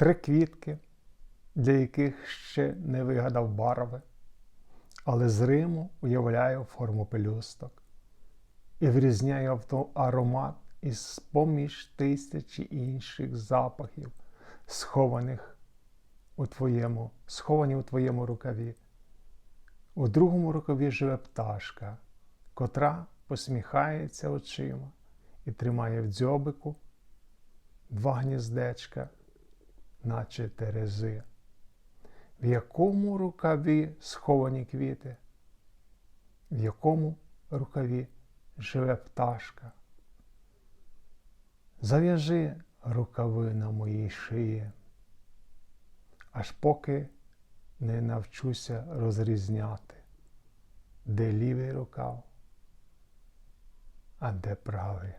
три квітки, для яких ще не вигадав барви, але з Риму уявляю форму пелюсток і врізняю авто аромат із поміж тисячі інших запахів, схованих у твоєму, сховані у твоєму рукаві. У другому рукаві живе пташка, котра посміхається очима і тримає в дзьобику два гніздечка, наче терези. В якому рукаві сховані квіти, в якому рукаві живе пташка. Зав'яжи рукави на моїй шиї, аж поки не навчуся розрізняти, де лівий рукав, а де правий.